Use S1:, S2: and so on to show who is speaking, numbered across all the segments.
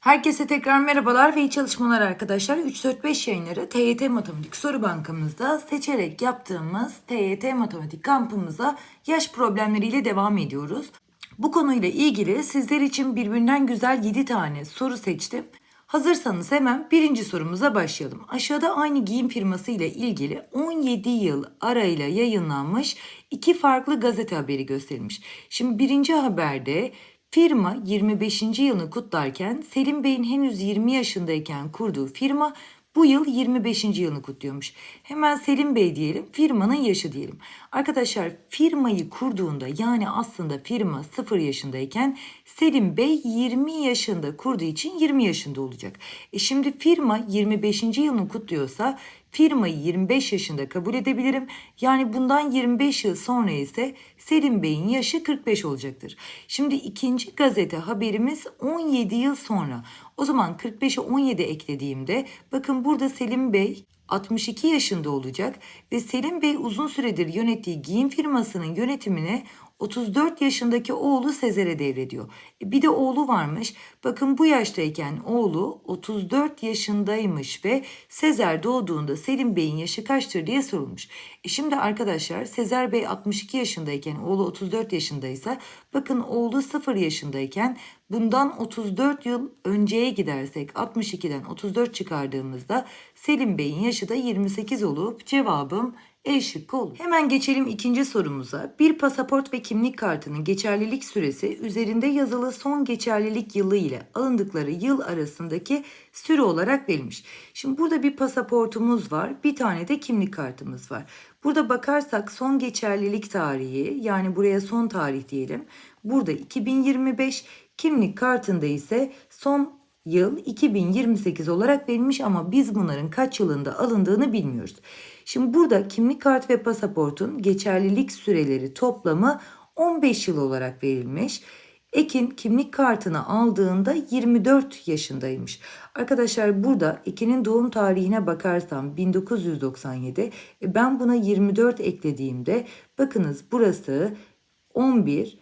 S1: Herkese tekrar merhabalar ve iyi çalışmalar arkadaşlar. 3-4-5 yayınları TYT Matematik Soru Bankamızda seçerek yaptığımız TYT Matematik kampımıza yaş problemleriyle devam ediyoruz. Bu konuyla ilgili sizler için birbirinden güzel 7 tane soru seçtim. Hazırsanız hemen birinci sorumuza başlayalım. Aşağıda aynı giyim firması ile ilgili 17 yıl arayla yayınlanmış iki farklı gazete haberi gösterilmiş. Şimdi birinci haberde Firma 25. yılını kutlarken Selim Bey'in henüz 20 yaşındayken kurduğu firma bu yıl 25. yılını kutluyormuş. Hemen Selim Bey diyelim, firmanın yaşı diyelim. Arkadaşlar firmayı kurduğunda yani aslında firma 0 yaşındayken Selim Bey 20 yaşında kurduğu için 20 yaşında olacak. E şimdi firma 25. yılını kutluyorsa firmayı 25 yaşında kabul edebilirim. Yani bundan 25 yıl sonra ise Selim Bey'in yaşı 45 olacaktır. Şimdi ikinci gazete haberimiz 17 yıl sonra. O zaman 45'e 17 eklediğimde bakın burada Selim Bey 62 yaşında olacak ve Selim Bey uzun süredir yönettiği giyim firmasının yönetimine 34 yaşındaki oğlu Sezer'e devrediyor. E bir de oğlu varmış. Bakın bu yaştayken oğlu 34 yaşındaymış ve Sezer doğduğunda Selim Bey'in yaşı kaçtır diye sorulmuş. E şimdi arkadaşlar Sezer Bey 62 yaşındayken oğlu 34 yaşındaysa bakın oğlu 0 yaşındayken bundan 34 yıl önceye gidersek 62'den 34 çıkardığımızda Selim Bey'in yaşı da 28 olup cevabım e şıkkı olur. Hemen geçelim ikinci sorumuza. Bir pasaport ve kimlik kartının geçerlilik süresi üzerinde yazılı son geçerlilik yılı ile alındıkları yıl arasındaki süre olarak verilmiş. Şimdi burada bir pasaportumuz var, bir tane de kimlik kartımız var. Burada bakarsak son geçerlilik tarihi yani buraya son tarih diyelim. Burada 2025, kimlik kartında ise son yıl 2028 olarak verilmiş ama biz bunların kaç yılında alındığını bilmiyoruz. Şimdi burada kimlik kartı ve pasaportun geçerlilik süreleri toplamı 15 yıl olarak verilmiş. Ekin kimlik kartını aldığında 24 yaşındaymış. Arkadaşlar burada Ekin'in doğum tarihine bakarsam 1997 e ben buna 24 eklediğimde bakınız burası 11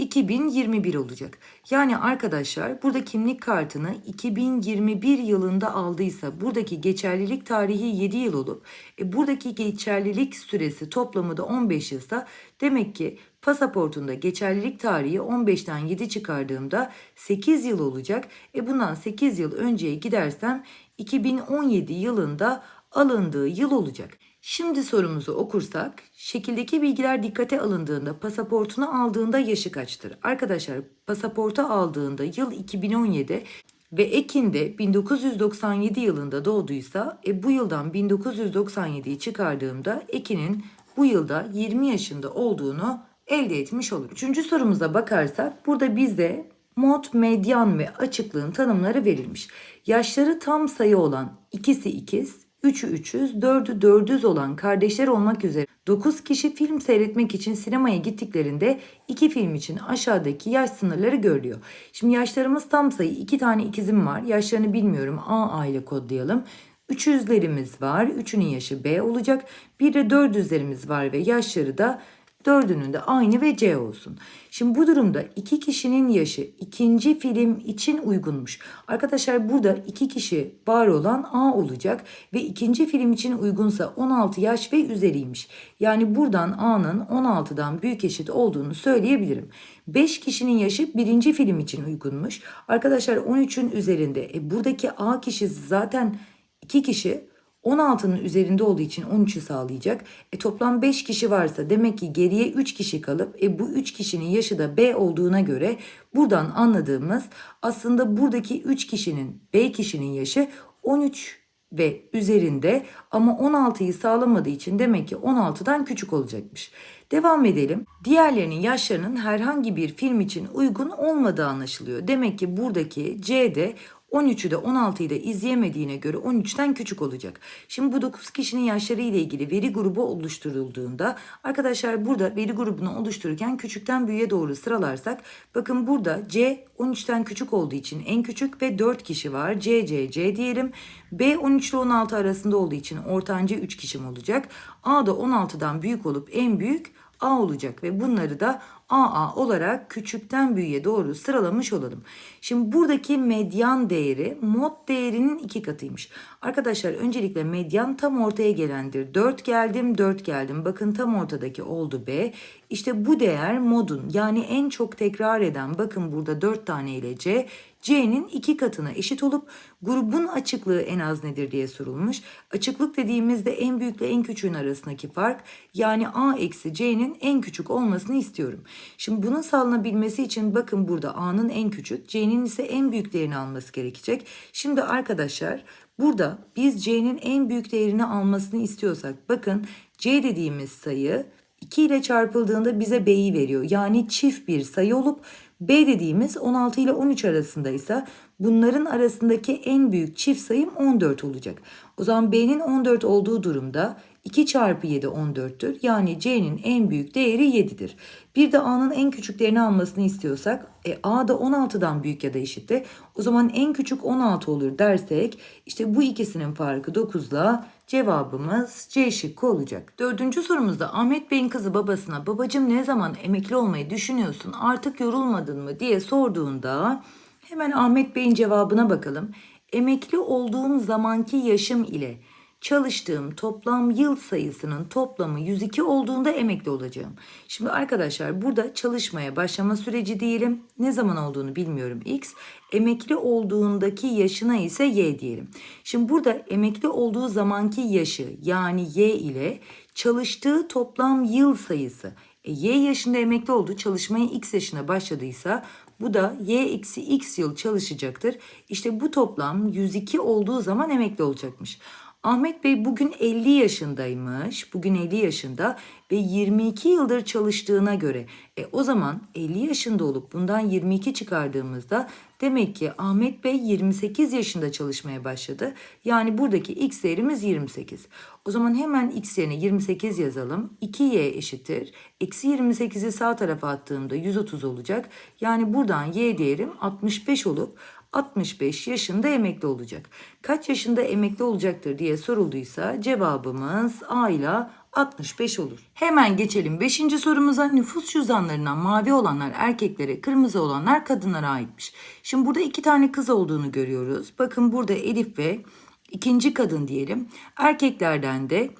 S1: 2021 olacak. Yani arkadaşlar burada kimlik kartını 2021 yılında aldıysa buradaki geçerlilik tarihi 7 yıl olup e, buradaki geçerlilik süresi toplamı da 15 yılsa demek ki pasaportunda geçerlilik tarihi 15'ten 7 çıkardığımda 8 yıl olacak. E bundan 8 yıl önceye gidersem 2017 yılında alındığı yıl olacak. Şimdi sorumuzu okursak, şekildeki bilgiler dikkate alındığında pasaportunu aldığında yaşı kaçtır? Arkadaşlar pasaportu aldığında yıl 2017 ve Ekin de 1997 yılında doğduysa e, bu yıldan 1997'yi çıkardığımda Ekin'in bu yılda 20 yaşında olduğunu elde etmiş olur. Üçüncü sorumuza bakarsak burada bize mod, medyan ve açıklığın tanımları verilmiş. Yaşları tam sayı olan ikisi ikiz, 3'ü 300, 4'ü 400 olan kardeşler olmak üzere 9 kişi film seyretmek için sinemaya gittiklerinde iki film için aşağıdaki yaş sınırları görülüyor. Şimdi yaşlarımız tam sayı 2 tane ikizim var. Yaşlarını bilmiyorum. A aile kodlayalım. 300'lerimiz var. 3'ünün yaşı B olacak. Bir de 400'lerimiz var ve yaşları da Dördünün de aynı ve C olsun. Şimdi bu durumda iki kişinin yaşı ikinci film için uygunmuş. Arkadaşlar burada iki kişi var olan A olacak ve ikinci film için uygunsa 16 yaş ve üzeriymiş. Yani buradan A'nın 16'dan büyük eşit olduğunu söyleyebilirim. 5 kişinin yaşı birinci film için uygunmuş. Arkadaşlar 13'ün üzerinde. E buradaki A kişisi zaten 2 kişi 16'nın üzerinde olduğu için 13'ü sağlayacak. E toplam 5 kişi varsa demek ki geriye 3 kişi kalıp e bu 3 kişinin yaşı da B olduğuna göre buradan anladığımız aslında buradaki 3 kişinin B kişinin yaşı 13 ve üzerinde ama 16'yı sağlamadığı için demek ki 16'dan küçük olacakmış. Devam edelim. Diğerlerinin yaşlarının herhangi bir film için uygun olmadığı anlaşılıyor. Demek ki buradaki C'de 13'ü de 16'yı da izleyemediğine göre 13'ten küçük olacak. Şimdi bu 9 kişinin yaşları ile ilgili veri grubu oluşturulduğunda arkadaşlar burada veri grubunu oluştururken küçükten büyüğe doğru sıralarsak bakın burada C 13'ten küçük olduğu için en küçük ve 4 kişi var. C, C, C diyelim. B 13 ile 16 arasında olduğu için ortanca 3 kişim olacak. A da 16'dan büyük olup en büyük A olacak ve bunları da AA olarak küçükten büyüğe doğru sıralamış olalım. Şimdi buradaki medyan değeri mod değerinin iki katıymış. Arkadaşlar öncelikle medyan tam ortaya gelendir. 4 geldim 4 geldim. Bakın tam ortadaki oldu B. İşte bu değer modun yani en çok tekrar eden bakın burada 4 tane ile C C'nin iki katına eşit olup grubun açıklığı en az nedir diye sorulmuş. Açıklık dediğimizde en büyükle en küçüğün arasındaki fark yani A eksi C'nin en küçük olmasını istiyorum. Şimdi bunun sağlanabilmesi için bakın burada A'nın en küçük C'nin ise en büyük değerini alması gerekecek. Şimdi arkadaşlar burada biz C'nin en büyük değerini almasını istiyorsak bakın C dediğimiz sayı 2 ile çarpıldığında bize B'yi veriyor. Yani çift bir sayı olup B dediğimiz 16 ile 13 arasındaysa bunların arasındaki en büyük çift sayım 14 olacak. O zaman B'nin 14 olduğu durumda 2 çarpı 7 14'tür. Yani C'nin en büyük değeri 7'dir. Bir de A'nın en küçük değerini almasını istiyorsak e, A da 16'dan büyük ya da eşitti. O zaman en küçük 16 olur dersek işte bu ikisinin farkı 9'la cevabımız C şıkkı olacak. Dördüncü sorumuzda Ahmet Bey'in kızı babasına babacım ne zaman emekli olmayı düşünüyorsun artık yorulmadın mı diye sorduğunda hemen Ahmet Bey'in cevabına bakalım. Emekli olduğum zamanki yaşım ile çalıştığım toplam yıl sayısının toplamı 102 olduğunda emekli olacağım. Şimdi arkadaşlar burada çalışmaya başlama süreci diyelim. Ne zaman olduğunu bilmiyorum X. Emekli olduğundaki yaşına ise Y diyelim. Şimdi burada emekli olduğu zamanki yaşı yani Y ile çalıştığı toplam yıl sayısı. E, y yaşında emekli oldu. Çalışmaya X yaşına başladıysa bu da y eksi x yıl çalışacaktır. İşte bu toplam 102 olduğu zaman emekli olacakmış. Ahmet Bey bugün 50 yaşındaymış. Bugün 50 yaşında ve 22 yıldır çalıştığına göre e, o zaman 50 yaşında olup bundan 22 çıkardığımızda demek ki Ahmet Bey 28 yaşında çalışmaya başladı. Yani buradaki x değerimiz 28. O zaman hemen x yerine 28 yazalım. 2y eşittir. Eksi 28'i sağ tarafa attığımda 130 olacak. Yani buradan y değerim 65 olup 65 yaşında emekli olacak. Kaç yaşında emekli olacaktır diye sorulduysa cevabımız A ile 65 olur. Hemen geçelim 5. sorumuza. Nüfus cüzdanlarından mavi olanlar erkeklere, kırmızı olanlar kadınlara aitmiş. Şimdi burada iki tane kız olduğunu görüyoruz. Bakın burada Elif ve ikinci kadın diyelim. Erkeklerden de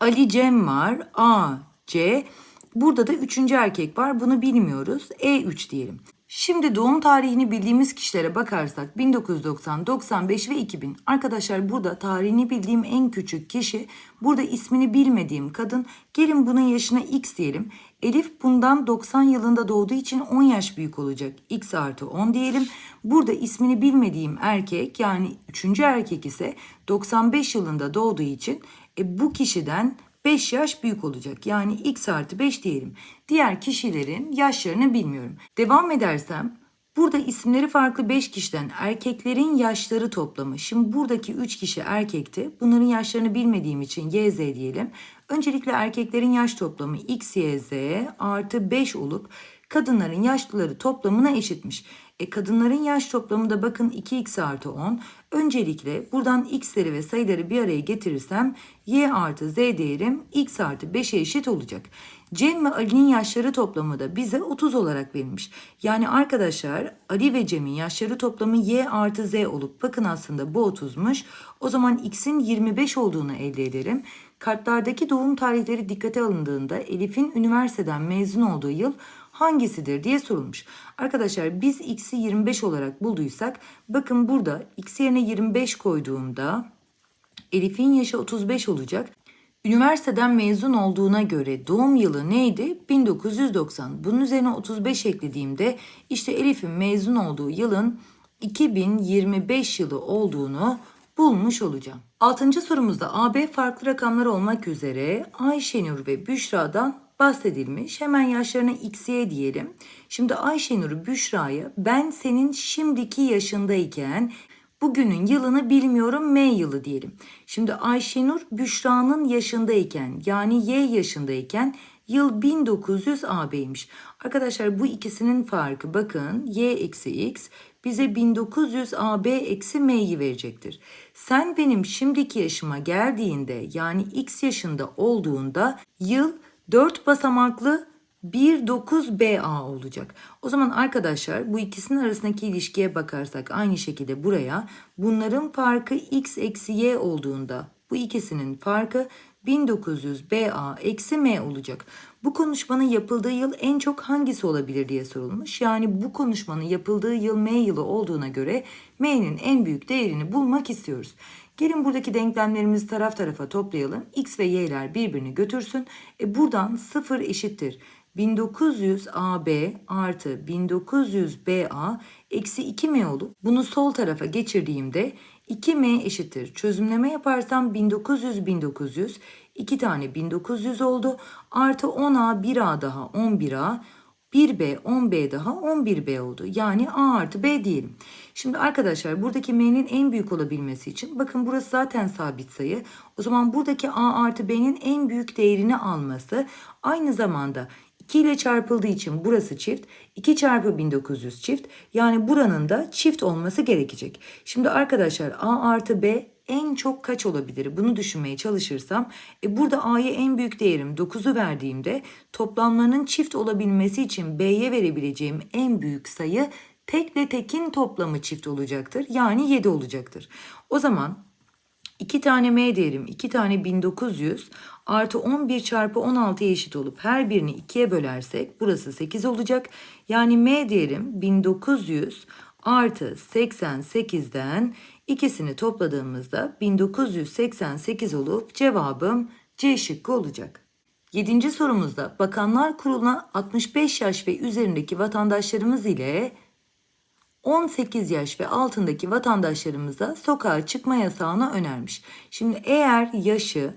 S1: Ali Cem var. A, C. Burada da üçüncü erkek var. Bunu bilmiyoruz. E3 diyelim. Şimdi doğum tarihini bildiğimiz kişilere bakarsak 1990, 95 ve 2000. Arkadaşlar burada tarihini bildiğim en küçük kişi, burada ismini bilmediğim kadın. Gelin bunun yaşına X diyelim. Elif bundan 90 yılında doğduğu için 10 yaş büyük olacak. X artı 10 diyelim. Burada ismini bilmediğim erkek yani üçüncü erkek ise 95 yılında doğduğu için e, bu kişiden 5 yaş büyük olacak. Yani x artı 5 diyelim. Diğer kişilerin yaşlarını bilmiyorum. Devam edersem burada isimleri farklı 5 kişiden erkeklerin yaşları toplamı. Şimdi buradaki 3 kişi erkekti. Bunların yaşlarını bilmediğim için YZ diyelim. Öncelikle erkeklerin yaş toplamı x, y, z artı 5 olup kadınların yaşlıları toplamına eşitmiş. E kadınların yaş toplamı da bakın 2x artı 10. Öncelikle buradan x'leri ve sayıları bir araya getirirsem y artı z değerim x artı 5'e eşit olacak. Cem ve Ali'nin yaşları toplamı da bize 30 olarak verilmiş. Yani arkadaşlar Ali ve Cem'in yaşları toplamı y artı z olup bakın aslında bu 30'muş. O zaman x'in 25 olduğunu elde ederim. Kartlardaki doğum tarihleri dikkate alındığında Elif'in üniversiteden mezun olduğu yıl hangisidir diye sorulmuş. Arkadaşlar biz x'i 25 olarak bulduysak bakın burada x yerine 25 koyduğumda Elif'in yaşı 35 olacak. Üniversiteden mezun olduğuna göre doğum yılı neydi? 1990. Bunun üzerine 35 eklediğimde işte Elif'in mezun olduğu yılın 2025 yılı olduğunu bulmuş olacağım. Altıncı sorumuzda AB farklı rakamlar olmak üzere Ayşenur ve Büşra'dan bahsedilmiş. Hemen yaşlarına x'ye diyelim. Şimdi Ayşenur Büşra'ya ben senin şimdiki yaşındayken bugünün yılını bilmiyorum M yılı diyelim. Şimdi Ayşenur Büşra'nın yaşındayken yani Y yaşındayken yıl 1900 AB'ymiş. Arkadaşlar bu ikisinin farkı bakın Y eksi X bize 1900 AB eksi M'yi verecektir. Sen benim şimdiki yaşıma geldiğinde yani X yaşında olduğunda yıl 4 basamaklı 19BA olacak. O zaman arkadaşlar bu ikisinin arasındaki ilişkiye bakarsak aynı şekilde buraya bunların farkı x eksi y olduğunda bu ikisinin farkı 1900BA eksi M olacak. Bu konuşmanın yapıldığı yıl en çok hangisi olabilir diye sorulmuş. Yani bu konuşmanın yapıldığı yıl M yılı olduğuna göre M'nin en büyük değerini bulmak istiyoruz. Gelin buradaki denklemlerimizi taraf tarafa toplayalım. X ve Y'ler birbirini götürsün. E buradan 0 eşittir. 1900 AB artı 1900 BA eksi 2M olup bunu sol tarafa geçirdiğimde 2M eşittir. Çözümleme yaparsam 1900 1900 2 tane 1900 oldu. Artı 10A 1A daha 11A 1B 10B daha 11B oldu. Yani A artı B diyelim. Şimdi arkadaşlar buradaki M'nin en büyük olabilmesi için bakın burası zaten sabit sayı. O zaman buradaki A artı B'nin en büyük değerini alması aynı zamanda 2 ile çarpıldığı için burası çift. 2 çarpı 1900 çift. Yani buranın da çift olması gerekecek. Şimdi arkadaşlar A artı B en çok kaç olabilir? Bunu düşünmeye çalışırsam e burada A'ya en büyük değerim 9'u verdiğimde toplamlarının çift olabilmesi için B'ye verebileceğim en büyük sayı tekle tekin toplamı çift olacaktır. Yani 7 olacaktır. O zaman 2 tane M değerim 2 tane 1900 artı 11 çarpı 16'ya eşit olup her birini 2'ye bölersek burası 8 olacak. Yani M değerim 1900 artı 88'den ikisini topladığımızda 1988 olup cevabım C şıkkı olacak. Yedinci sorumuzda Bakanlar Kurulu'na 65 yaş ve üzerindeki vatandaşlarımız ile 18 yaş ve altındaki vatandaşlarımıza sokağa çıkma yasağını önermiş. Şimdi eğer yaşı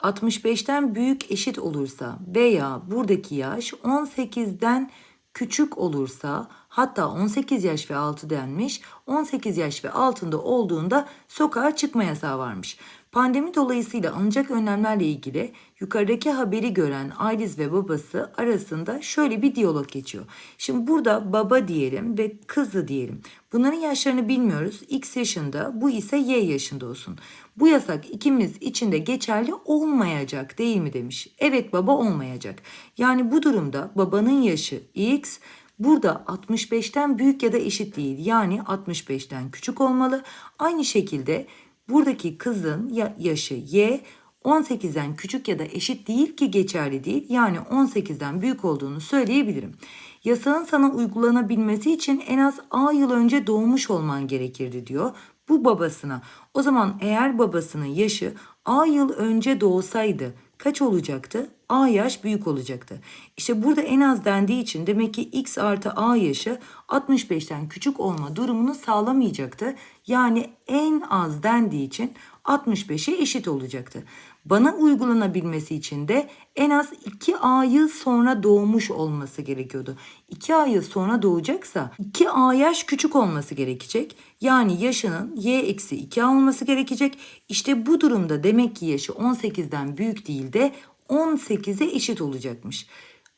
S1: 65'ten büyük eşit olursa veya buradaki yaş 18'den küçük olursa hatta 18 yaş ve altı denmiş 18 yaş ve altında olduğunda sokağa çıkma yasağı varmış. Pandemi dolayısıyla alınacak önlemlerle ilgili yukarıdaki haberi gören Ayliz ve babası arasında şöyle bir diyalog geçiyor. Şimdi burada baba diyelim ve kızı diyelim. Bunların yaşlarını bilmiyoruz. X yaşında, bu ise Y yaşında olsun. Bu yasak ikimiz içinde geçerli olmayacak değil mi demiş. Evet baba olmayacak. Yani bu durumda babanın yaşı X, Burada 65'ten büyük ya da eşit değil. Yani 65'ten küçük olmalı. Aynı şekilde buradaki kızın yaşı Y 18'den küçük ya da eşit değil ki geçerli değil. Yani 18'den büyük olduğunu söyleyebilirim. Yasağın sana uygulanabilmesi için en az A yıl önce doğmuş olman gerekirdi diyor. Bu babasına. O zaman eğer babasının yaşı A yıl önce doğsaydı kaç olacaktı? A yaş büyük olacaktı. İşte burada en az dendiği için demek ki X artı A yaşı 65'ten küçük olma durumunu sağlamayacaktı. Yani en az dendiği için 65'e eşit olacaktı. Bana uygulanabilmesi için de en az 2 A yıl sonra doğmuş olması gerekiyordu. 2 A yıl sonra doğacaksa 2 A yaş küçük olması gerekecek. Yani yaşının Y eksi 2 A olması gerekecek. İşte bu durumda demek ki yaşı 18'den büyük değil de 18'e eşit olacakmış.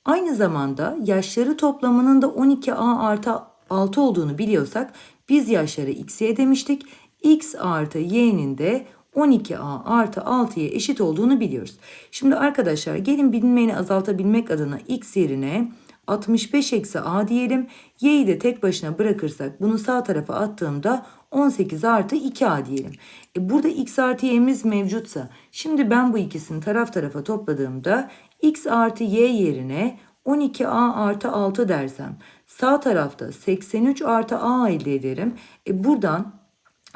S1: Aynı zamanda yaşları toplamının da 12A artı 6 olduğunu biliyorsak biz yaşları x'ye demiştik. x artı y'nin de 12a artı 6'ya eşit olduğunu biliyoruz. Şimdi arkadaşlar gelin bilinmeyeni azaltabilmek adına x yerine 65 eksi a diyelim. Y'yi de tek başına bırakırsak bunu sağ tarafa attığımda 18 artı 2a diyelim. E burada x artı y'miz mevcutsa şimdi ben bu ikisini taraf tarafa topladığımda x artı y yerine 12a artı 6 dersem sağ tarafta 83 artı a elde ederim. E buradan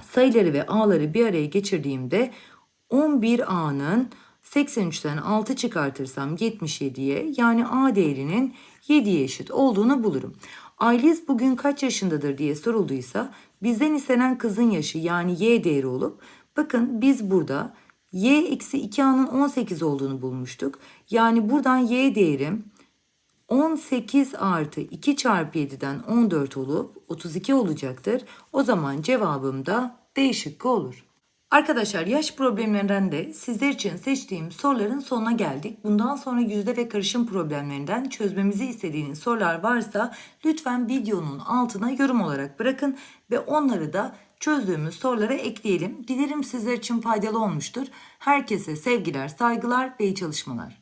S1: sayıları ve a'ları bir araya geçirdiğimde 11a'nın 83'ten 6 çıkartırsam 77'ye yani a değerinin 7'ye eşit olduğunu bulurum. Ayliz bugün kaç yaşındadır diye sorulduysa bizden istenen kızın yaşı yani y değeri olup bakın biz burada y eksi 2a'nın 18 olduğunu bulmuştuk. Yani buradan y değerim 18 artı 2 çarpı 7'den 14 olup 32 olacaktır. O zaman cevabım da D şıkkı olur. Arkadaşlar yaş problemlerinden de sizler için seçtiğim soruların sonuna geldik. Bundan sonra yüzde ve karışım problemlerinden çözmemizi istediğiniz sorular varsa lütfen videonun altına yorum olarak bırakın ve onları da çözdüğümüz sorulara ekleyelim. Dilerim sizler için faydalı olmuştur. Herkese sevgiler, saygılar ve iyi çalışmalar.